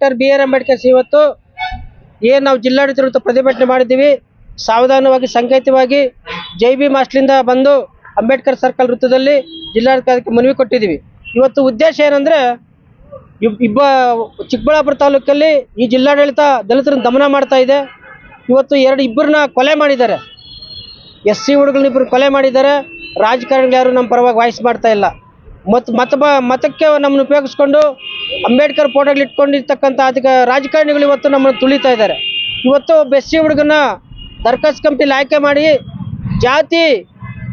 Doctor B R Ambedkar ಇವತ್ತು ಏನು ನಾವು ಜಿಲ್ಲಾಡಳಿತ ಪ್ರತಿಭಟನೆ ಮಾಡಿದ್ದೀವಿ, ಸಾವಧಾನವಾಗಿ, ಸಂಕೇತವಾಗಿ, ಜೈ ಬಿ ಮಾಸ್ಟ್ಲಿಂದ ಬಂದು ಅಂಬೇಡ್ಕರ್ ಸರ್ಕಲ್ ವೃತ್ತದಲ್ಲಿ ಜಿಲ್ಲಾಡಳಿತಕ್ಕೆ ಮನವಿ ಕೊಟ್ಟಿದ್ದೀವಿ. ಇವತ್ತು ಉದ್ದೇಶ ಏನಂದ್ರೆ, ಇಬ್- ಇಬ್ಬ ಚಿಕ್ಕಬಳ್ಳಾಪುರ ತಾಲೂಕಲ್ಲಿ ಈ ಜಿಲ್ಲಾಡಳಿತ ದಲಿತರನ್ನು ದಮನ ಮಾಡ್ತಾ ಇದೆ. ಇವತ್ತು ಎರಡು ಇಬ್ಬರನ್ನ ಕೊಲೆ ಮಾಡಿದ್ದಾರೆ. ಎಸ್ ಸಿ ಹುಡುಗರನ್ನ ಇಬ್ಬರು ಕೊಲೆ ಮಾಡಿದ್ದಾರೆ. ರಾಜಕಾರಣಿಗಳು ಯಾರು ನಮ್ಮ ಪರವಾಗಿ ವಾಯ್ಸ್ ಮಾಡ್ತಾ ಇಲ್ಲ. ಮತ್ತು ಮತ ಮತಕ್ಕೆ ನಮ್ಮನ್ನು ಉಪಯೋಗಿಸ್ಕೊಂಡು ಅಂಬೇಡ್ಕರ್ ಫೋಟೋಗಳು ಇಟ್ಕೊಂಡಿರ್ತಕ್ಕಂಥ ಅದಕ್ಕೆ ರಾಜಕಾರಣಿಗಳು ಇವತ್ತು ನಮ್ಮನ್ನು ತುಳಿತಾ ಇದ್ದಾರೆ. ಇವತ್ತು ಬೆಸ್ಸಿ ಹುಡುಗನ ದರ್ಖಾಸ್ ಕಂಪ್ನಿಲಿ ಆಯ್ಕೆ ಮಾಡಿ ಜಾತಿ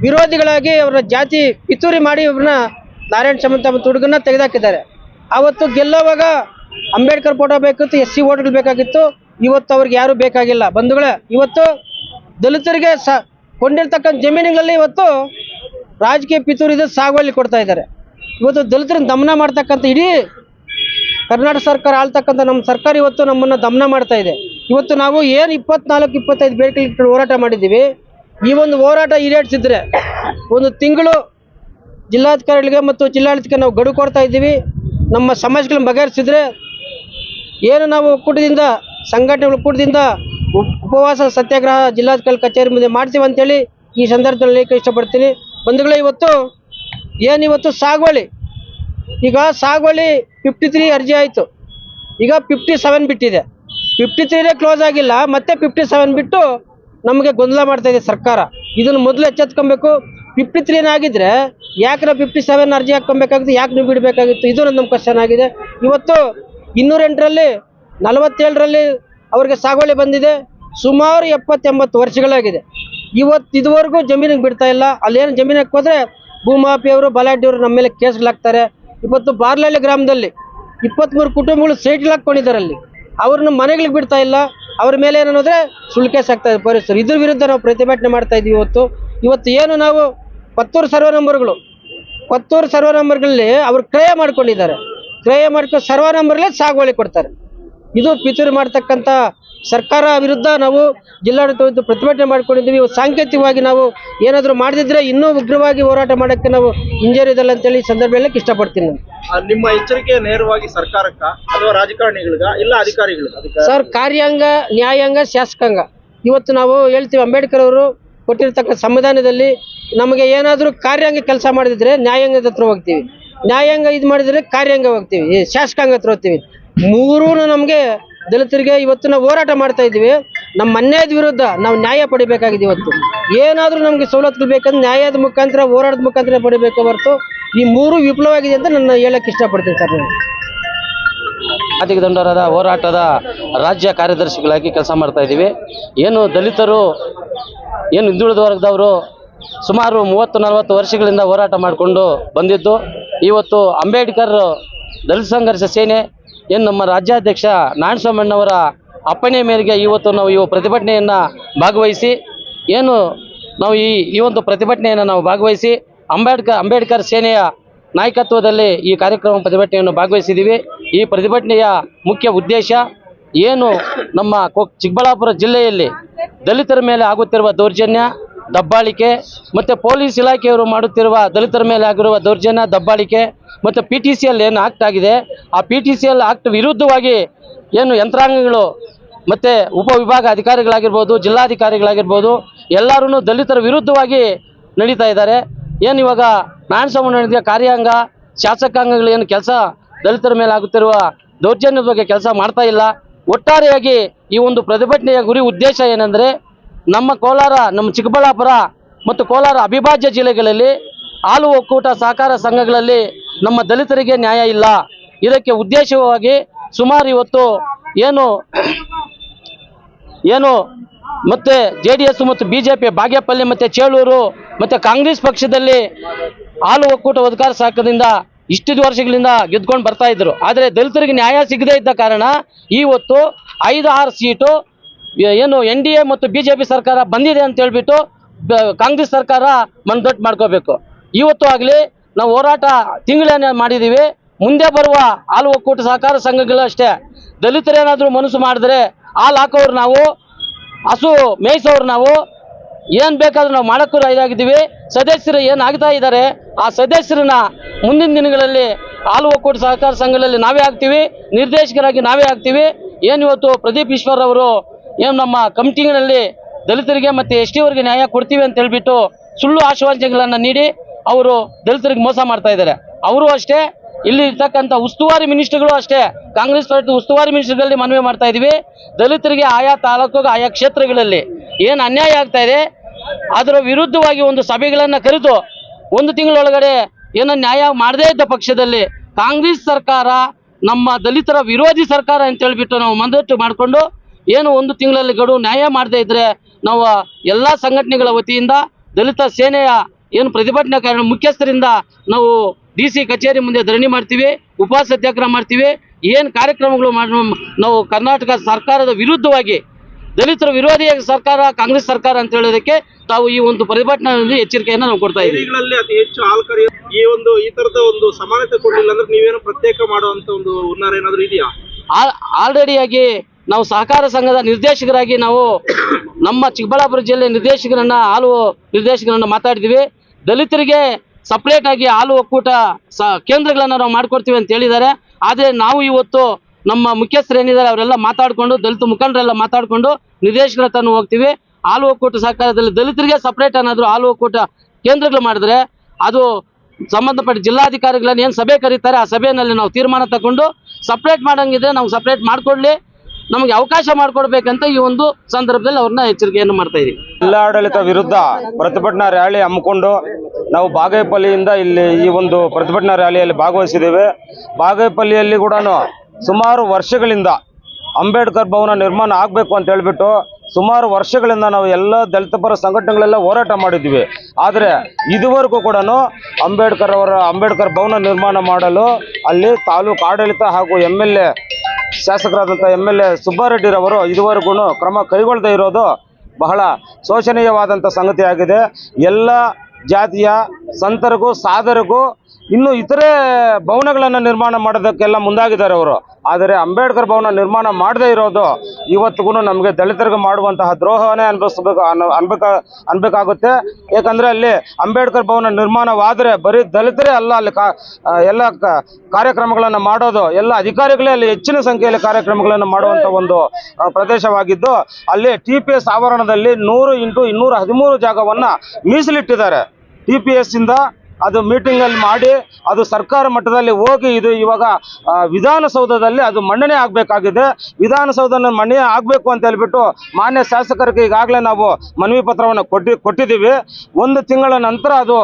ವಿರೋಧಿಗಳಾಗಿ ಅವರ ಜಾತಿ ಪಿತೂರಿ ಮಾಡಿ ಇವ್ರನ್ನ ನಾರಾಯಣ ಸಮಂತ ಮತ್ತು ಹುಡುಗನ ತೆಗೆದಾಕಿದ್ದಾರೆ. ಆವತ್ತು ಗೆಲ್ಲೋವಾಗ ಅಂಬೇಡ್ಕರ್ ಫೋಟೋ ಬೇಕಿತ್ತು ಎಸ್ ಸಿ ಓಟ್ಗಳು ಬೇಕಾಗಿತ್ತು. ಇವತ್ತು ಅವ್ರಿಗೆ ಯಾರು ಬೇಕಾಗಿಲ್ಲ. ಬಂಧುಗಳೇ, ಇವತ್ತು ದಲಿತರಿಗೆ ಸ ಕೊಂಡಿರ್ತಕ್ಕಂಥ ಜಮೀನುಗಳಲ್ಲಿ ಇವತ್ತು ರಾಜಕೀಯ ಪಿತೂರಿದ ಸಾಗುವಳಿ ಕೊಡ್ತಾ ಇದ್ದಾರೆ. ಇವತ್ತು ದಲಿತರನ್ನ ದಮನ ಮಾಡ್ತಕ್ಕಂಥ ಇಡೀ ಕರ್ನಾಟಕ ಸರ್ಕಾರ ಆಳ್ತಕ್ಕಂಥ ನಮ್ಮ ಸರ್ಕಾರ ಇವತ್ತು ನಮ್ಮನ್ನು ದಮನ ಮಾಡ್ತಾ ಇದೆ. ಇವತ್ತು ನಾವು ಏನು ಇಪ್ಪತ್ನಾಲ್ಕು, ಇಪ್ಪತ್ತೈದು ಬೇಡಿಕೆ ಹೋರಾಟ ಮಾಡಿದ್ದೀವಿ. ಈ ಒಂದು ಹೋರಾಟ ಈಡೇರಿಸಿದ್ರೆ ಒಂದು ತಿಂಗಳು ಜಿಲ್ಲಾಧಿಕಾರಿಗಳಿಗೆ ಮತ್ತು ಜಿಲ್ಲಾಡಳಿತಕ್ಕೆ ನಾವು ಗಡು ಕೊಡ್ತಾ ಇದ್ದೀವಿ. ನಮ್ಮ ಸಮಸ್ಯೆಗಳನ್ನ ಬಗೆಹರಿಸಿದ್ರೆ ಏನು ನಾವು ಒಕ್ಕೂಟದಿಂದ ಸಂಘಟನೆ ಒಕ್ಕೂಟದಿಂದ ಉಪವಾಸ ಸತ್ಯಾಗ್ರಹ ಜಿಲ್ಲಾಧಿಕಾರಿ ಕಚೇರಿ ಮುಂದೆ ಮಾಡ್ತೀವಿ ಅಂತೇಳಿ ಈ ಸಂದರ್ಭದಲ್ಲಿ ಇಷ್ಟಪಡ್ತೀನಿ. ಬಂಧುಗಳೇ, ಇವತ್ತು ಏನಿವತ್ತು ಸಾಗುವಳಿ ಈಗ ಸಾಗುವಳಿ ಫಿಫ್ಟಿ ತ್ರೀ ಅರ್ಜಿ ಆಯಿತು. ಈಗ ಫಿಫ್ಟಿ ಸೆವೆನ್ ಬಿಟ್ಟಿದೆ. ಫಿಫ್ಟಿ ತ್ರೀನೇ ಕ್ಲೋಸ್ ಆಗಿಲ್ಲ, ಮತ್ತೆ ಫಿಫ್ಟಿ ಸೆವೆನ್ ಬಿಟ್ಟು ನಮಗೆ ಗೊಂದಲ ಮಾಡ್ತಾ ಇದೆ ಸರ್ಕಾರ. ಇದನ್ನು ಮೊದಲು ಎಚ್ಚೆತ್ಕೊಬೇಕು. ಫಿಫ್ಟಿ ತ್ರೀ ಆಗಿದ್ರೆ ಯಾಕೆ ಫಿಫ್ಟಿ ಸೆವೆನ್ ಅರ್ಜಿ ಹಾಕೊಬೇಕಾಗಿತ್ತು ಯಾಕೆ ನೀವು ಬಿಡಬೇಕಾಗಿತ್ತು, ಇದು ನಮ್ಮ ಕ್ವಶನ್ ಆಗಿದೆ. ಇವತ್ತು ಇನ್ನೂರೆಂಟರಲ್ಲಿ, ನಲವತ್ತೇಳರಲ್ಲಿ ಅವ್ರಿಗೆ ಸಾಗುವಳಿ ಬಂದಿದೆ. ಸುಮಾರು ಎಪ್ಪತ್ತೆಂಬತ್ತು ವರ್ಷಗಳಾಗಿದೆ. ಇವತ್ತು ಇದುವರೆಗೂ ಜಮೀನಿಗೆ ಬಿಡ್ತಾ ಇಲ್ಲ. ಅಲ್ಲೇನು ಜಮೀನಿಗೆ ಹೋದ್ರೆ ಭೂಮಾಪಿಯವರು ಬಲಾಢ್ಯವರು ನಮ್ಮ ಮೇಲೆ ಕೇಸ್ಗಳಾಗ್ತಾರೆ. ಇವತ್ತು ಬಾರ್ಲಹಳ್ಳಿ ಗ್ರಾಮದಲ್ಲಿ ಇಪ್ಪತ್ತ್ಮೂರು ಕುಟುಂಬಗಳು ಸೇಟಲ್ ಹಾಕ್ಕೊಂಡಿದ್ದಾರೆ ಅಲ್ಲಿ ಅವ್ರನ್ನ ಮನೆಗಳಿಗೆ ಬಿಡ್ತಾ ಇಲ್ಲ. ಅವ್ರ ಮೇಲೆ ಏನನ್ನೋದ್ರೆ ಸುಳ್ಕೇಸ್ ಆಗ್ತಾ ಇದೆ ಪೊಲೀಸರು. ಇದ್ರ ವಿರುದ್ಧ ನಾವು ಪ್ರತಿಭಟನೆ ಮಾಡ್ತಾ ಇದೀವಿ ಇವತ್ತು. ಇವತ್ತು ಏನು ನಾವು ಪತ್ತೂರು ಸರ್ವ ನಂಬರ್ಗಳು, ಪತ್ತೂರು ಸರ್ವ ನಂಬರ್ಗಳಲ್ಲಿ ಅವರು ಕ್ರಯ ಮಾಡ್ಕೊಂಡಿದ್ದಾರೆ. ಕ್ರಯ ಮಾಡ್ಕೊಂಡು ಸರ್ವ ನಂಬರ್ಲೇ ಸಾಗುವಳಿ ಕೊಡ್ತಾರೆ. ಇದು ಪಿತೂರಿ ಮಾಡತಕ್ಕಂತ ಸರ್ಕಾರ ವಿರುದ್ಧ ನಾವು ಜಿಲ್ಲಾಡಳಿತ ಪ್ರತಿಭಟನೆ ಮಾಡ್ಕೊಂಡಿದ್ದೀವಿ. ಇವತ್ತು ಸಾಂಕೇತಿಕವಾಗಿ ನಾವು ಏನಾದರೂ ಮಾಡದಿದ್ರೆ ಇನ್ನೂ ಉಗ್ರವಾಗಿ ಹೋರಾಟ ಮಾಡೋಕ್ಕೆ ನಾವು ಹಿಂಜರಿದಲ್ಲ ಅಂತೇಳಿ ಈ ಸಂದರ್ಭ ಹೇಳಕ್ಕೆ ಇಷ್ಟಪಡ್ತೀನಿ. ನಿಮ್ಮ ಎಚ್ಚರಿಕೆ ನೇರವಾಗಿ ಸರ್ಕಾರಕ್ಕ ಅಥವಾ ರಾಜಕಾರಣಿಗಳಿಗ ಇಲ್ಲ ಅಧಿಕಾರಿಗಳಿಗ? ಸರ್ ಕಾರ್ಯಾಂಗ ನ್ಯಾಯಾಂಗ ಶಾಸಕಾಂಗ. ಇವತ್ತು ನಾವು ಹೇಳ್ತೀವಿ ಅಂಬೇಡ್ಕರ್ ಅವರು ಕೊಟ್ಟಿರ್ತಕ್ಕ ಸಂವಿಧಾನದಲ್ಲಿ ನಮಗೆ ಏನಾದರೂ ಕಾರ್ಯಾಂಗ ಕೆಲಸ ಮಾಡಿದ್ರೆ ನ್ಯಾಯಾಂಗದ ಹತ್ರ ಹೋಗ್ತೀವಿ. ನ್ಯಾಯಾಂಗ ಇದು ಮಾಡಿದ್ರೆ ಕಾರ್ಯಾಂಗ ಹೋಗ್ತೀವಿ ಶಾಸಕಾಂಗ ಹತ್ರ ಹೋಗ್ತೀವಿ. ಮೂರೂ ನಮಗೆ ದಲಿತರಿಗೆ ಇವತ್ತು ನಾವು ಹೋರಾಟ ಮಾಡ್ತಾ ಇದ್ದೀವಿ. ನಮ್ಮ ಅನ್ಯಾಯದ ವಿರುದ್ಧ ನಾವು ನ್ಯಾಯ ಪಡಿಬೇಕಾಗಿದೆ ಇವತ್ತು. ಏನಾದರೂ ನಮಗೆ ಸವಲತ್ತುಗಳು ಬೇಕಂದ್ರೆ ನ್ಯಾಯದ ಮುಖಾಂತರ, ಹೋರಾಟದ ಮುಖಾಂತರ ಪಡಿಬೇಕು ಹೊರತು ಈ ಮೂರು ವಿಫಲವಾಗಿದೆ ಅಂತ ನಾನು ಹೇಳಕ್ಕೆ ಇಷ್ಟಪಡ್ತೀನಿ ಸರ್ ನಾನು. ಜಾತಿಗೆ ದಂಡರಾದ ಹೋರಾಟದ ರಾಜ್ಯ ಕಾರ್ಯದರ್ಶಿಗಳಾಗಿ ಕೆಲಸ ಮಾಡ್ತಾ ಇದ್ದೀವಿ. ಏನು ದಲಿತರು, ಏನು ಹಿಂದುಳಿದ ವರ್ಗದವರು ಸುಮಾರು ಮೂವತ್ತು, ನಲವತ್ತು ವರ್ಷಗಳಿಂದ ಹೋರಾಟ ಮಾಡಿಕೊಂಡು ಬಂದಿದ್ದು. ಇವತ್ತು ಅಂಬೇಡ್ಕರ್ ದಲಿತ ಸಂಘರ್ಷ ಸೇನೆ ಏನು ನಮ್ಮ ರಾಜ್ಯಾಧ್ಯಕ್ಷ ನಾರಾಯಣಸ್ವಾಮಣ್ಣವರ ಅಪ್ಪಣೆ ಮೇರೆಗೆ ಇವತ್ತು ನಾವು ಈ ಪ್ರತಿಭಟನೆಯನ್ನು ಭಾಗವಹಿಸಿ, ಏನು ನಾವು ಈ ಈ ಒಂದು ಪ್ರತಿಭಟನೆಯನ್ನು ನಾವು ಭಾಗವಹಿಸಿ ಅಂಬೇಡ್ಕರ್ ಅಂಬೇಡ್ಕರ್ ಸೇನೆಯ ನಾಯಕತ್ವದಲ್ಲಿ ಈ ಕಾರ್ಯಕ್ರಮ ಪ್ರತಿಭಟನೆಯನ್ನು ಭಾಗವಹಿಸಿದ್ದೀವಿ ಈ ಪ್ರತಿಭಟನೆಯ ಮುಖ್ಯ ಉದ್ದೇಶ ಏನು ನಮ್ಮ ಚಿಕ್ಕಬಳ್ಳಾಪುರ ಜಿಲ್ಲೆಯಲ್ಲಿ ದಲಿತರ ಮೇಲೆ ಆಗುತ್ತಿರುವ ದೌರ್ಜನ್ಯ ದಬ್ಬಾಳಿಕೆ ಮತ್ತು ಪೊಲೀಸ್ ಇಲಾಖೆಯವರು ಮಾಡುತ್ತಿರುವ ದಲಿತರ ಮೇಲೆ ಆಗಿರುವ ದೌರ್ಜನ್ಯ, ದಬ್ಬಾಳಿಕೆ ಮತ್ತು ಪಿ ಟಿ ಸಿ ಎಲ್ ಏನು ಆಕ್ಟ್ ಆಗಿದೆ, ಆ P T C L act ವಿರುದ್ಧವಾಗಿ ಏನು ಯಂತ್ರಾಂಗಗಳು ಮತ್ತು ಉಪವಿಭಾಗ ಅಧಿಕಾರಿಗಳಾಗಿರ್ಬೋದು, ಜಿಲ್ಲಾಧಿಕಾರಿಗಳಾಗಿರ್ಬೋದು ಎಲ್ಲರೂ ದಲಿತರ ವಿರುದ್ಧವಾಗಿ ನಡೀತಾ ಇದ್ದಾರೆ. ಏನು ಇವಾಗ ನಾರಾಯಣಸ್ವಾಮಿ ಕಾರ್ಯಾಂಗ, ಶಾಸಕಾಂಗಗಳು ಏನು ಕೆಲಸ ದಲಿತರ ಮೇಲೆ ಆಗುತ್ತಿರುವ ದೌರ್ಜನ್ಯದ ಬಗ್ಗೆ ಕೆಲಸ ಮಾಡ್ತಾ ಇಲ್ಲ. ಒಟ್ಟಾರೆಯಾಗಿ ಈ ಒಂದು ಪ್ರತಿಭಟನೆಯ ಗುರಿ ಉದ್ದೇಶ ಏನೆಂದರೆ ನಮ್ಮ ಕೋಲಾರ, ನಮ್ಮ ಚಿಕ್ಕಬಳ್ಳಾಪುರ ಮತ್ತು ಕೋಲಾರ ಅವಿಭಾಜ್ಯ ಜಿಲ್ಲೆಗಳಲ್ಲಿ ಹಾಲು ಒಕ್ಕೂಟ ಸಹಕಾರ ಸಂಘಗಳಲ್ಲಿ ನಮ್ಮ ದಲಿತರಿಗೆ ನ್ಯಾಯ ಇಲ್ಲ. ಇದಕ್ಕೆ ಉದ್ದೇಶವಾಗಿ ಸುಮಾರು ಇವತ್ತು ಏನು ಏನು ಮತ್ತೆ ಜೆ ಡಿ ಎಸ್ ಮತ್ತು ಬಿ ಜೆ ಪಿ ಬಾಗೇಪಲ್ಲಿ ಮತ್ತು ಚೇಳೂರು ಮತ್ತು ಕಾಂಗ್ರೆಸ್ ಪಕ್ಷದಲ್ಲಿ ಹಾಲು ಒಕ್ಕೂಟ ಅಧಿಕಾರ ಸಾಕದಿಂದ ಇಷ್ಟು ವರ್ಷಗಳಿಂದ ಗೆದ್ಕೊಂಡು ಬರ್ತಾ ಇದ್ರು. ಆದರೆ ದಲಿತರಿಗೆ ನ್ಯಾಯ ಸಿಗದೇ ಇದ್ದ ಕಾರಣ ಇವತ್ತು ಐದು, ಆರು ಸೀಟು ಏನು ಎನ್ ಡಿ ಎ ಮತ್ತು ಬಿ ಜೆ ಪಿ ಸರ್ಕಾರ ಬಂದಿದೆ ಅಂತ ಹೇಳ್ಬಿಟ್ಟು ಕಾಂಗ್ರೆಸ್ ಸರ್ಕಾರ ಮನದಟ್ಟು ಮಾಡ್ಕೋಬೇಕು. ಇವತ್ತು ಆಗಲಿ ನಾವು ಹೋರಾಟ ತಿಂಗಳೇನೇ ಮಾಡಿದ್ದೀವಿ. ಮುಂದೆ ಬರುವ ಹಾಲು ಒಕ್ಕೂಟ ಸಹಕಾರ ಸಂಘಗಳು ಅಷ್ಟೇ. ದಲಿತರೇನಾದರೂ ಮನಸ್ಸು ಮಾಡಿದ್ರೆ ಹಾಲು ಹಾಕೋರು ನಾವು, ಹಸು ಮೇಯಿಸೋರು ನಾವು. ಏನು ಬೇಕಾದ್ರೂ ನಾವು ಮಾಡೋಕ್ಕೂ ಇದಾಗಿದ್ದೀವಿ. ಸದಸ್ಯರು ಏನಾಗ್ತಾ ಇದ್ದಾರೆ, ಆ ಸದಸ್ಯರನ್ನ ಮುಂದಿನ ದಿನಗಳಲ್ಲಿ ಹಾಲು ಒಕ್ಕೂಟ ಸಹಕಾರ ಸಂಘಗಳಲ್ಲಿ ನಾವೇ ಆಗ್ತೀವಿ. ನಿರ್ದೇಶಕರಾಗಿ ನಾವೇ ಆಗ್ತೀವಿ. ಏನು ಇವತ್ತು ಪ್ರದೀಪ್ ಈಶ್ವರ್ ಅವರು ಏನು ನಮ್ಮ ಕಮಿಟಿನಲ್ಲಿ ದಲಿತರಿಗೆ ಮತ್ತು ಎಸ್ ಟಿವರಿಗೆ ನ್ಯಾಯ ಕೊಡ್ತೀವಿ ಅಂತ ಹೇಳ್ಬಿಟ್ಟು ಸುಳ್ಳು ಆಶ್ವಾಸನೆಗಳನ್ನು ನೀಡಿ ಅವರು ದಲಿತರಿಗೆ ಮೋಸ ಮಾಡ್ತಾ ಇದ್ದಾರೆ. ಅವರು ಅಷ್ಟೇ, ಇಲ್ಲಿ ಇರ್ತಕ್ಕಂಥ ಉಸ್ತುವಾರಿ ಮಿನಿಸ್ಟ್ರುಗಳು ಅಷ್ಟೇ, ಕಾಂಗ್ರೆಸ್ ಪಾರ್ಟಿ ಉಸ್ತುವಾರಿ ಮಿನಿಸ್ಟ್ರುಗಳಲ್ಲಿ ಮನವಿ ಮಾಡ್ತಾ ಇದ್ದೀವಿ ದಲಿತರಿಗೆ ಆಯಾ ತಾಲೂಕು ಆಯಾ ಕ್ಷೇತ್ರಗಳಲ್ಲಿ ಏನು ಅನ್ಯಾಯ ಆಗ್ತಾ ಅದರ ವಿರುದ್ಧವಾಗಿ ಒಂದು ಸಭೆಗಳನ್ನು ಕರೆದು ಒಂದು ತಿಂಗಳೊಳಗಡೆ ಏನೋ ನ್ಯಾಯ ಮಾಡದೇ ಇದ್ದ ಪಕ್ಷದಲ್ಲಿ ಕಾಂಗ್ರೆಸ್ ಸರ್ಕಾರ ನಮ್ಮ ದಲಿತರ ವಿರೋಧಿ ಸರ್ಕಾರ ಅಂತ ಹೇಳ್ಬಿಟ್ಟು ನಾವು ಮಂದಟ್ಟು ಮಾಡಿಕೊಂಡು ಏನು ಒಂದು ತಿಂಗಳಲ್ಲಿ ಗಡುವು ನ್ಯಾಯ ಮಾಡದೇ ಇದ್ರೆ ನಾವು ಎಲ್ಲ ಸಂಘಟನೆಗಳ ವತಿಯಿಂದ ದಲಿತ ಸೇನೆಯ ಏನು ಪ್ರತಿಭಟನೆ ಕಾರಣ ಮುಖ್ಯಸ್ಥರಿಂದ ನಾವು ಡಿ ಸಿ ಕಚೇರಿ ಮುಂದೆ ಧರಣಿ ಮಾಡ್ತೀವಿ ಉಪವಾಸ ಸತ್ಯಾಗ್ರಹ ಮಾಡ್ತೀವಿ. ಏನು ಕಾರ್ಯಕ್ರಮಗಳು ಮಾಡಿ ನಾವು ಕರ್ನಾಟಕ ಸರ್ಕಾರದ ವಿರುದ್ಧವಾಗಿ ದಲಿತರ ವಿರೋಧಿಯ ಸರ್ಕಾರ ಕಾಂಗ್ರೆಸ್ ಸರ್ಕಾರ ಅಂತ ಹೇಳೋದಕ್ಕೆ ತಾವು ಈ ಒಂದು ಪ್ರತಿಭಟನೆಯಲ್ಲಿ ಎಚ್ಚರಿಕೆಯನ್ನು ನಾವು ಕೊಡ್ತಾ ಇದ್ದೀವಿ. ಅತಿ ಹೆಚ್ಚು ಹಾಲು ಈ ಒಂದು ಈ ತರದ ಒಂದು ಸಮಾನತೆ ಕೊಡ್ಲಿಲ್ಲ ಅಂದ್ರೆ ನೀವೇನು ಪ್ರತ್ಯೇಕ ಮಾಡುವಂತ ಒಂದು ಹುನ್ನಾರ ಏನಾದರೂ ಇದೆಯಾ? ಆಲ್ರೆಡಿಯಾಗಿ ನಾವು ಸಹಕಾರ ಸಂಘದ ನಿರ್ದೇಶಕರಾಗಿ ನಾವು ನಮ್ಮ ಚಿಕ್ಕಬಳ್ಳಾಪುರ ಜಿಲ್ಲೆ ನಿರ್ದೇಶಕರನ್ನ, ಹಾಲು ನಿರ್ದೇಶಕರನ್ನ ಮಾತಾಡಿದ್ವಿ. ದಲಿತರಿಗೆ ಸಪ್ರೇಟ್ ಆಗಿ ಹಾಲು ಒಕ್ಕೂಟ ಸ, ಕೇಂದ್ರಗಳನ್ನು ನಾವು ಮಾಡ್ಕೊಡ್ತೀವಿ ಅಂತ ಹೇಳಿದ್ದಾರೆ. ಆದರೆ ನಾವು ಇವತ್ತು ನಮ್ಮ ಮುಖ್ಯಸ್ಥರು ಏನಿದ್ದಾರೆ ಅವರೆಲ್ಲ ಮಾತಾಡಿಕೊಂಡು, ದಲಿತ ಮುಖಂಡರೆಲ್ಲ ಮಾತಾಡಿಕೊಂಡು ನಿರ್ದೇಶಕರ ತಾನು ಹೋಗ್ತೀವಿ. ಹಾಲು ಒಕ್ಕೂಟ ಸಹಕಾರದಲ್ಲಿ ದಲಿತರಿಗೆ ಸಪ್ರೇಟ್ ಏನಾದರೂ ಹಾಲು ಒಕ್ಕೂಟ ಕೇಂದ್ರಗಳು ಮಾಡಿದ್ರೆ ಅದು ಸಂಬಂಧಪಟ್ಟ ಜಿಲ್ಲಾಧಿಕಾರಿಗಳನ್ನ ಏನು ಸಭೆ ಕರೀತಾರೆ, ಆ ಸಭೆಯಲ್ಲಿ ನಾವು ತೀರ್ಮಾನ ತಗೊಂಡು ಸಪ್ರೇಟ್ ಮಾಡಂಗಿದ್ರೆ ನಾವು ಸಪ್ರೇಟ್ ಮಾಡ್ಕೊಡ್ಲಿ. ನಮಗೆ ಅವಕಾಶ ಮಾಡಿಕೊಡ್ಬೇಕಂತ ಈ ಒಂದು ಸಂದರ್ಭದಲ್ಲಿ ಅವ್ರನ್ನ ಎಚ್ಚರಿಕೆಯನ್ನು ಮಾಡ್ತಾ ಇದೀವಿ ಜಿಲ್ಲಾಡಳಿತ ವಿರುದ್ಧ ಪ್ರತಿಭಟನಾ ರ್ಯಾಲಿ ಹಮ್ಮಿಕೊಂಡು ನಾವು ಬಾಗೇಪಲ್ಲಿಯಿಂದ ಇಲ್ಲಿ ಈ ಒಂದು ಪ್ರತಿಭಟನಾ ರ್ಯಾಲಿಯಲ್ಲಿ ಭಾಗವಹಿಸಿದ್ದೇವೆ. ಬಾಗೇಪಲ್ಲಿಯಲ್ಲಿ ಕೂಡ ಸುಮಾರು ವರ್ಷಗಳಿಂದ ಅಂಬೇಡ್ಕರ್ ಭವನ ನಿರ್ಮಾಣ ಆಗಬೇಕು ಅಂತ ಹೇಳ್ಬಿಟ್ಟು ಸುಮಾರು ವರ್ಷಗಳಿಂದ ನಾವು ಎಲ್ಲ ದಲಿತ ಪರ ಸಂಘಟನೆಗಳೆಲ್ಲ ಹೋರಾಟ ಮಾಡಿದ್ವಿ. ಆದರೆ ಇದುವರೆಗೂ ಕೂಡ ಅಂಬೇಡ್ಕರ್ ಅವರ ಅಂಬೇಡ್ಕರ್ ಭವನ ನಿರ್ಮಾಣ ಮಾಡಲು ಅಲ್ಲಿ ತಾಲೂಕು ಆಡಳಿತ ಹಾಗೂ ಎಂ ಎಲ್ ಎ ಶಾಸಕರಾದಂಥ ಎಂ ಎಲ್ ಎ ಸುಬ್ಬಾರೆಡ್ಡಿರವರು ಇದುವರೆಗೂ ಕ್ರಮ ಕೈಗೊಳ್ಳದೇ ಇರೋದು ಬಹಳ ಶೋಚನೀಯವಾದಂಥ ಸಂಗತಿಯಾಗಿದೆ. ಎಲ್ಲ ಜಾತಿಯ ಸಂತರಿಗೂ ಸಾಧರಿಗೂ ಇನ್ನು ಇತರೆ ಭವನಗಳನ್ನು ನಿರ್ಮಾಣ ಮಾಡೋದಕ್ಕೆಲ್ಲ ಮುಂದಾಗಿದ್ದಾರೆ ಅವರು. ಆದರೆ ಅಂಬೇಡ್ಕರ್ ಭವನ ನಿರ್ಮಾಣ ಮಾಡದೇ ಇರೋದು ಇವತ್ತಿಗೂ ನಮಗೆ ದಲಿತರಿಗೆ ಮಾಡುವಂತಹ ದ್ರೋಹವನ್ನೇ ಅನುಭವಿಸಬೇಕು ಅನ್ಬೇಕ, ಅನ್ಬೇಕಾಗುತ್ತೆ. ಯಾಕಂದರೆ ಅಲ್ಲಿ ಅಂಬೇಡ್ಕರ್ ಭವನ ನಿರ್ಮಾಣವಾದರೆ ಬರೀ ದಲಿತರೇ ಅಲ್ಲ, ಅಲ್ಲಿ ಕಾ ಎಲ್ಲ ಕಾರ್ಯಕ್ರಮಗಳನ್ನು ಮಾಡೋದು, ಎಲ್ಲ ಅಧಿಕಾರಿಗಳೇ ಅಲ್ಲಿ ಹೆಚ್ಚಿನ ಸಂಖ್ಯೆಯಲ್ಲಿ ಕಾರ್ಯಕ್ರಮಗಳನ್ನು ಮಾಡುವಂಥ ಒಂದು ಪ್ರದೇಶವಾಗಿದ್ದು, ಅಲ್ಲಿ ಟಿ ಪಿ ಎಸ್ ಆವರಣದಲ್ಲಿ ನೂರು ಇಂಟು ಇನ್ನೂರ ಹದಿಮೂರು ಜಾಗವನ್ನು ಮೀಸಲಿಟ್ಟಿದ್ದಾರೆ. ಟಿ ಪಿ ಎಸ್ ಇಂದ ಅದು ಮೀಟಿಂಗ್ ಅಲ್ಲಿ ಮಾಡಿ, ಅದು ಸರ್ಕಾರ ಮಟ್ಟದಲ್ಲಿ ಹೋಗಿ ಇದು ಇವಾಗ ವಿಧಾನಸೌಧದಲ್ಲಿ ಅದು ಮಂಡನೆ ಆಗಬೇಕಾಗಿದೆ. ವಿಧಾನಸೌಧನ ಮಂಡನೆ ಆಗಬೇಕು ಅಂತ ಹೇಳ್ಬಿಟ್ಟು ಮಾನ್ಯ ಶಾಸಕರಿಗೆ ಈಗಾಗಲೇ ನಾವು ಮನವಿ ಪತ್ರವನ್ನು ಕೊಟ್ಟಿ, ಕೊಟ್ಟಿದ್ದೀವಿ. ಒಂದು ತಿಂಗಳ ನಂತರ ಅದು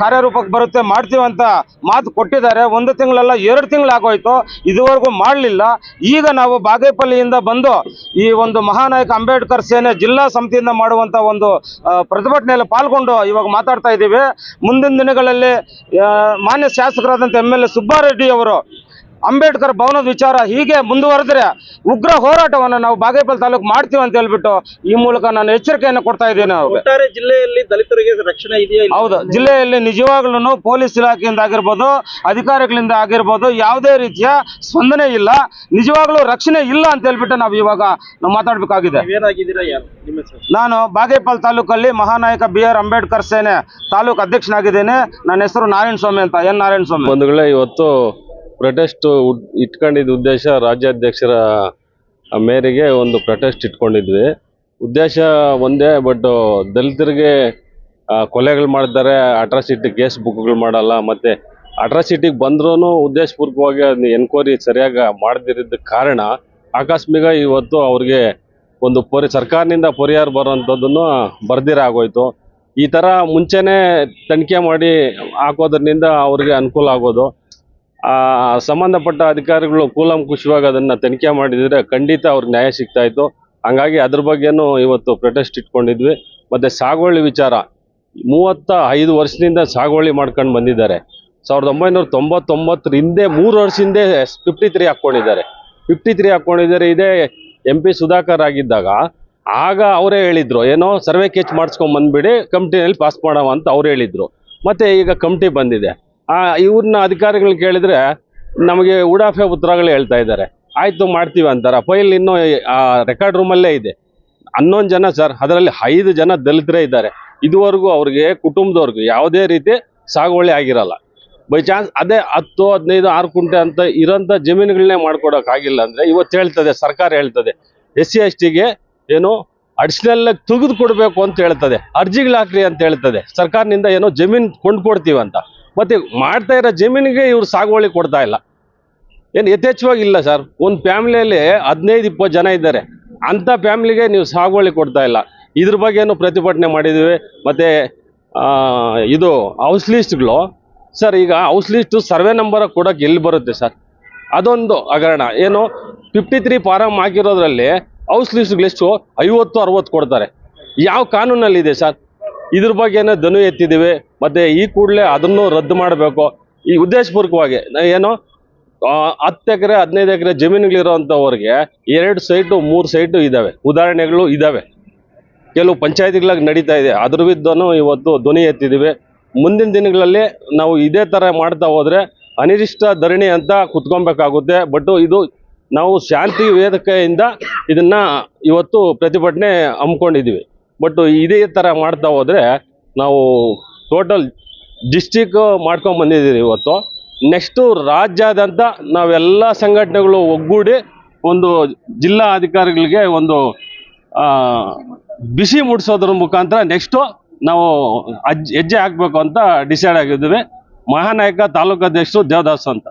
ಕಾರ್ಯರೂಪಕ್ಕೆ ಬರುತ್ತೆ, ಮಾಡ್ತೀವಿ ಅಂತ ಮಾತು ಕೊಟ್ಟಿದ್ದಾರೆ. ಒಂದು ತಿಂಗಳಲ್ಲ, ಎರಡು ತಿಂಗಳಾಗೋಯ್ತು. ಇದುವರೆಗೂ ಮಾಡಲಿಲ್ಲ. ಈಗ ನಾವು ಬಾಗೇಪಲ್ಲಿಯಿಂದ ಬಂದು ಈ ಒಂದು ಮಹಾನಾಯಕ ಅಂಬೇಡ್ಕರ್ ಸೇನೆ ಜಿಲ್ಲಾ ಸಮಿತಿಯಿಂದ ಮಾಡುವಂಥ ಒಂದು ಪ್ರತಿಭಟನೆಯಲ್ಲಿ ಪಾಲ್ಗೊಂಡು ಇವಾಗ ಮಾತಾಡ್ತಾ ಇದ್ದೀವಿ. ಮುಂದಿನ ದಿನಗಳಲ್ಲಿ ಮಾನ್ಯ ಶಾಸಕರಾದಂಥ ಎಂ ಎಲ್ ಸುಬ್ಬಾರೆಡ್ಡಿ ಅವರು ಅಂಬೇಡ್ಕರ್ ಭವನದ ವಿಚಾರ ಹೀಗೆ ಮುಂದುವರೆದ್ರೆ ಉಗ್ರ ಹೋರಾಟವನ್ನು ನಾವು ಬಾಗೇಪಲ್ಲಿ ತಾಲೂಕು ಮಾಡ್ತೀವಿ ಅಂತ ಹೇಳ್ಬಿಟ್ಟು ಈ ಮೂಲಕ ನಾನು ಎಚ್ಚರಿಕೆಯನ್ನು ಕೊಡ್ತಾ ಇದ್ದೇನೆ ಜಿಲ್ಲೆಯಲ್ಲಿ ದಲಿತರಿಗೆ ರಕ್ಷಣೆ ಇದೆಯಾ ಇಲ್ಲ? ಹೌದು ಜಿಲ್ಲೆಯಲ್ಲಿ ನಿಜವಾಗ್ಲೂ ಪೊಲೀಸ್ ಇಲಾಖೆಯಿಂದ ಆಗಿರ್ಬೋದು ಅಧಿಕಾರಿಗಳಿಂದ ಆಗಿರ್ಬೋದು ಯಾವುದೇ ರೀತಿಯ ಸ್ಪಂದನೆ ಇಲ್ಲ. ನಿಜವಾಗ್ಲೂ ರಕ್ಷಣೆ ಇಲ್ಲ ಅಂತ ಹೇಳ್ಬಿಟ್ಟು ನಾವು ಇವಾಗ ನಾವು ಮಾತಾಡಬೇಕಾಗಿದೆ. ನೀವೇನಾಗಿದ್ದೀರಾ ಯಾರು? ನಿಮ್ಮ ಹೆಸರು? ನಾನು ಬಾಗೇಪಲ್ಲಿ ತಾಲೂಕಲ್ಲಿ ಮಹಾನಾಯಕ ಬಿ ಆರ್ ಅಂಬೇಡ್ಕರ್ ಸೇನೆ ತಾಲೂಕು ಅಧ್ಯಕ್ಷನಾಗಿದ್ದೇನೆ. ನನ್ನ ಹೆಸರು ನಾರಾಯಣ ಸ್ವಾಮಿ ಅಂತ ಎನ್ ನಾರಾಯಣ ಸ್ವಾಮಿ ಬಂಧುಗಳೇ ಇವತ್ತು ಪ್ರೊಟೆಸ್ಟ್ ಇಟ್ಕೊಂಡಿದ್ದ ಉದ್ದೇಶ ರಾಜ್ಯಾಧ್ಯಕ್ಷರ ಮೇರೆಗೆ ಒಂದು ಪ್ರೊಟೆಸ್ಟ್ ಇಟ್ಕೊಂಡಿದ್ವಿ. ಉದ್ದೇಶ ಒಂದೇ ಬಟ್ ದಲಿತರಿಗೆ ಕೊಲೆಗಳು ಮಾಡ್ತಾರೆ ಅಟ್ರಾಸಿಟಿ ಕೇಸ್ ಬುಕ್ಗಳು ಮಾಡಲ್ಲ, ಮತ್ತು ಅಟ್ರಾಸಿಟಿಗೆ ಬಂದ್ರೂ ಉದ್ದೇಶಪೂರ್ವಕವಾಗಿ ಅದನ್ನ ಎನ್ಕ್ವೈರಿ ಸರಿಯಾಗಿ ಮಾಡದಿರಿದ್ದ ಕಾರಣ ಆಕಸ್ಮಿಕ ಇವತ್ತು ಅವ್ರಿಗೆ ಒಂದು ಪರಿ ಸರ್ಕಾರದಿಂದ ಪರಿಹಾರ ಬರೋವಂಥದ್ದನ್ನು ಬರ್ದಿರ ಆಗೋಯ್ತು. ಈ ಥರ ಮುಂಚೆನೇ ತನಿಖೆ ಮಾಡಿ ಹಾಕೋದ್ರಿಂದ ಅವ್ರಿಗೆ ಅನುಕೂಲ ಆಗೋದು. ಆ, ಸಂಬಂಧಪಟ್ಟ ಅಧಿಕಾರಿಗಳು ಕೂಲಂಕುಷವಾಗಿ ಅದನ್ನು ತನಿಖೆ ಮಾಡಿದರೆ ಖಂಡಿತ ಅವ್ರಿಗೆ ನ್ಯಾಯ ಸಿಗ್ತಾ ಇತ್ತು. ಹಂಗಾಗಿ ಅದ್ರ ಬಗ್ಗೆನೂ ಇವತ್ತು ಪ್ರೊಟೆಸ್ಟ್ ಇಟ್ಕೊಂಡಿದ್ವಿ. ಮತ್ತು ಸಾಗುವಳಿ ವಿಚಾರ, ಮೂವತ್ತ ಐದು ವರ್ಷದಿಂದ ಸಾಗುವಳಿ ಮಾಡ್ಕೊಂಡು ಬಂದಿದ್ದಾರೆ. ಸಾವಿರದ ಒಂಬೈನೂರ ತೊಂಬತ್ತೊಂಬತ್ತರ ಹಿಂದೆ ಮೂರು ವರ್ಷ ಹಿಂದೆ ಫಿಫ್ಟಿ ತ್ರೀ ಹಾಕ್ಕೊಂಡಿದ್ದಾರೆ. ಫಿಫ್ಟಿ ತ್ರೀ ಹಾಕ್ಕೊಂಡಿದ್ದಾರೆ, ಇದೇ ಎಂ ಪಿ ಸುಧಾಕರ್ ಆಗಿದ್ದಾಗ. ಆಗ ಅವರೇ ಹೇಳಿದ್ರು, ಏನೋ ಸರ್ವೆ ಕೆಚ್ ಮಾಡಿಸ್ಕೊಂಡು ಬಂದುಬಿಡಿ ಕಮಿಟಿನಲ್ಲಿ ಪಾಸ್ ಮಾಡವ ಅಂತ ಅವ್ರು ಹೇಳಿದ್ರು. ಮತ್ತೆ ಈಗ ಕಮಿಟಿ ಬಂದಿದೆ. ಆ ಇವ್ರನ್ನ ಅಧಿಕಾರಿಗಳು ಕೇಳಿದ್ರೆ ನಮಗೆ ಉಡಾಫೆ ಉತ್ತರಗಳು ಹೇಳ್ತಾ ಇದ್ದಾರೆ. ಆಯ್ತು ಮಾಡ್ತೀವಿ ಅಂತಾರೆ. ಫೈಲ್ ಇನ್ನೂ ಆ ರೆಕಾರ್ಡ್ ರೂಮಲ್ಲೇ ಇದೆ. ಹನ್ನೊಂದು ಜನ ಸರ್ ಅದರಲ್ಲಿ ಐದು ಜನ ದಲಿತರೇ ಇದ್ದಾರೆ. ಇದುವರೆಗೂ ಅವ್ರಿಗೆ ಕುಟುಂಬದವ್ರಿಗೆ ಯಾವುದೇ ರೀತಿ ಸಾಗುವಳಿ ಆಗಿರಲ್ಲ. ಬೈ ಚಾನ್ಸ್ ಅದೇ ಹತ್ತು, ಹದಿನೈದು, ಆರು ಕುಂಟೆ ಅಂತ ಇರೋಂಥ ಜಮೀನುಗಳನ್ನೇ ಮಾಡ್ಕೊಡೋಕ್ಕಾಗಿಲ್ಲ ಅಂದರೆ ಇವತ್ತು ಹೇಳ್ತದೆ, ಸರ್ಕಾರ ಹೇಳ್ತದೆ. ಎಸ್ ಸಿ, ಎಸ್ ಟಿಗೆ ಏನು ಅಡಿಷನಲ್ ತೆಗೆದು ಕೊಡಬೇಕು ಅಂತ ಹೇಳ್ತದೆ. ಅರ್ಜಿಗಳು ಹಾಕ್ರಿ ಅಂತ ಹೇಳ್ತದೆ. ಸರ್ಕಾರದಿಂದ ಏನೋ ಜಮೀನು ಕೊಂಡ್ಕೊಡ್ತೀವಿ ಅಂತ. ಮತ್ತೆ ಮಾಡ್ತಾ ಇರೋ ಜಮೀನಿಗೆ ಇವ್ರು ಸಾಗುವಳಿ ಕೊಡ್ತಾ ಇಲ್ಲ. ಏನು ಯಥೇಚ್ಛವಾಗಿ ಇಲ್ಲ ಸರ್. ಒಂದು ಫ್ಯಾಮಿಲಿಯಲ್ಲಿ ಹದಿನೈದು, ಇಪ್ಪತ್ತು ಜನ ಇದ್ದಾರೆ. ಅಂಥ ಫ್ಯಾಮಿಲಿಗೆ ನೀವು ಸಾಗುವಳಿ ಕೊಡ್ತಾ ಇಲ್ಲ. ಇದ್ರ ಬಗ್ಗೆ ಏನು ಪ್ರತಿಭಟನೆ ಮಾಡಿದ್ದೀವಿ ಮತ್ತು ಇದು ಹೌಸ್ ಲಿಸ್ಟ್ಗಳು ಸರ್, ಈಗ ಹೌಸ್ ಲೀಸ್ಟು ಸರ್ವೆ ನಂಬರ್ ಕೊಡೋಕೆ ಎಲ್ಲಿ ಬರುತ್ತೆ ಸರ್? ಅದೊಂದು ಹಗರಣ. ಏನು ಫಿಫ್ಟಿ ತ್ರೀ ಫಾರಮ್ ಹಾಕಿರೋದ್ರಲ್ಲಿ ಹೌಸ್ ಲೀಸ್ಟ್ಗಳು ಎಷ್ಟು? ಐವತ್ತು, ಅರವತ್ತು ಕೊಡ್ತಾರೆ. ಯಾವ ಕಾನೂನಲ್ಲಿದೆ ಸರ್? ಇದ್ರ ಬಗ್ಗೆನೇ ಧ್ವನಿ ಎತ್ತಿದ್ದೀವಿ. ಮತ್ತು ಈ ಕೂಡಲೇ ಅದನ್ನು ರದ್ದು ಮಾಡಬೇಕು. ಈ ಉದ್ದೇಶಪೂರ್ವಕವಾಗಿ ಏನು ಹತ್ತು ಎಕರೆ, ಹದಿನೈದು ಎಕರೆ ಜಮೀನುಗಳಿರೋಂಥವ್ರಿಗೆ ಎರಡು ಸೈಟು, ಮೂರು ಸೈಟು ಇದ್ದಾವೆ ಉದಾಹರಣೆಗಳು ಇದ್ದಾವೆ ಕೆಲವು ಪಂಚಾಯತಿಗಳಾಗಿ ನಡೀತಾ ಇದೆ. ಅದ್ರ ವಿದ್ದನು ಇವತ್ತು ಧ್ವನಿ ಎತ್ತಿದ್ದೀವಿ. ಮುಂದಿನ ದಿನಗಳಲ್ಲಿ ನಾವು ಇದೇ ಥರ ಮಾಡ್ತಾ ಹೋದರೆ ಅನಿರಿಷ್ಟ ಧರಣಿ ಅಂತ ಕುತ್ಕೊಬೇಕಾಗುತ್ತೆ. ಬಟ್ ಇದು ನಾವು ಶಾಂತಿ ವೇದಿಕೆಯಿಂದ ಇದನ್ನು ಇವತ್ತು ಪ್ರತಿಭಟನೆ ಹಮ್ಮಿಕೊಂಡಿದ್ದೀವಿ. ಬಟ್ ಇದೇ ಥರ ಮಾಡ್ತಾ ಹೋದರೆ ನಾವು ಟೋಟಲ್ ಡಿಸ್ಟಿಕ್ ಮಾಡ್ಕೊಂಡು ಬಂದಿದ್ದೀವಿ ಇವತ್ತು. ನೆಕ್ಸ್ಟು ರಾಜ್ಯಾದ್ಯಂತ ನಾವೆಲ್ಲ ಸಂಘಟನೆಗಳು ಒಗ್ಗೂಡಿ ಒಂದು ಜಿಲ್ಲಾ ಅಧಿಕಾರಿಗಳಿಗೆ ಒಂದು ಬಿಸಿ ಮೂಡಿಸೋದ್ರ ಮುಖಾಂತರ ನೆಕ್ಸ್ಟು ನಾವು ಅಜ್, ಹೆಜ್ಜೆ ಹಾಕಬೇಕು ಅಂತ ಡಿಸೈಡ್ ಆಗಿದ್ದೀವಿ. ಮಹಾನಾಯಕ ತಾಲೂಕು ಅಧ್ಯಕ್ಷರು ದೇವದಾಸ್ ಅಂತ.